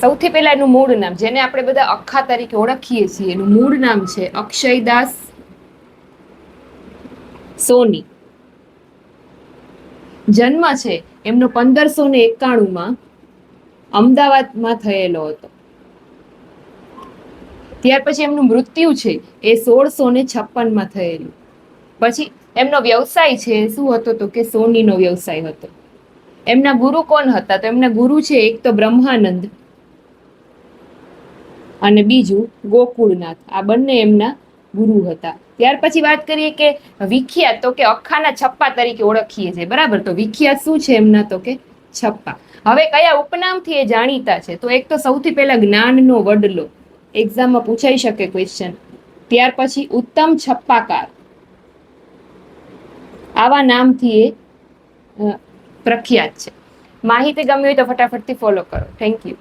સૌથી પહેલા એનું મૂળ નામ, જેને આપણે બધા અખા તરીકે ઓળખીએ છીએ, એનું મૂળ નામ છે અક્ષયદાસ સોની. જન્મ છે એમનો પંદરસો ને એકાણુંમાં અમદાવાદમાં થયેલો હતો. ત્યાર પછી એમનું મૃત્યુ છે એ સોળસો ને છપ્પનમાં થયેલું. પછી એમનો વ્યવસાય છે શું હતો તો કે સોનીનો વ્યવસાય હતો. એમના ગુરુ કોણ હતા? તો એમના ગુરુ છે એક તો બ્રહ્માનંદ અને બીજું ગોકુળનાથ. આ બંને એમના ગુરુ હતા. ત્યાર પછી વાત કરીએ કે વિખ્યાત તો કે અખાના છપ્પા તરીકે ઓળખીએ છીએ. બરાબર? તો વિખ્યાત શું છે એમના? તો કે છપ્પા. હવે કયા ઉપનામથી એ જાણીતા છે? તો એક તો સૌથી પહેલા જ્ઞાનનો વડલો. એક્ઝામમાં પૂછાઈ શકે ક્વેશ્ચન ત્યાર પછી ઉત્તમ છપ્પાકાર. આવા નામથી એ પ્રખ્યાત છે. માહિતી ગમી હોય તો ફટાફટથી ફોલો કરો. Thank you